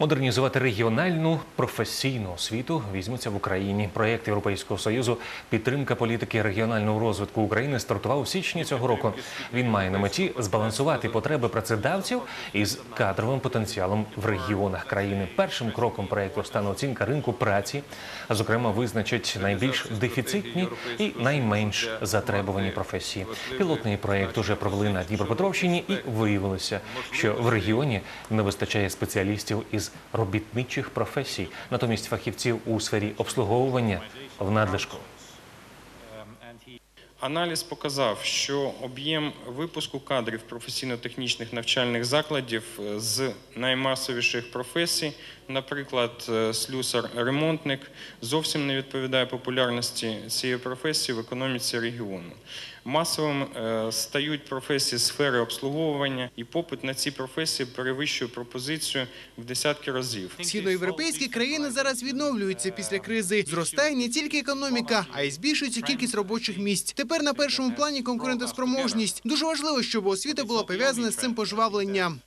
Модернізувати регіональну професійну освіту візьмуться в Україні. Проєкт Європейського союзу підтримка політики регіонального розвитку України стартував у січні цього року. Він має на меті збалансувати потреби працедавців із кадровим потенціалом в регіонах країни. Першим кроком проєкту стане оцінка ринку праці, а зокрема визначить найбільш дефіцитні і найменш затребувані професії. Пілотний проєкт уже провели на Дніпропетровщині і виявилося, що в регіоні не вистачає спеціалістів із робітничих професій, натомість фахівців у сфері обслуговування в надлишку. Аналіз показав, що об'єм випуску кадрів професійно-технічних навчальних закладів е, з наймасовіших професій, наприклад, е, слюсар-ремонтник, зовсім не відповідає популярності цієї професії в економіці регіону. Масовим е, стають професії сфери обслуговування, і попит на ці професії перевищує пропозицію в десятки разів. Східноєвропейські країни зараз відновлюються після кризи. Зростає не тільки економіка, а й збільшується кількість робочих місць. Тепер на першому плані конкурентоспроможність. Дуже важливо, щоб освіта була пов'язана з цим пожвавленням.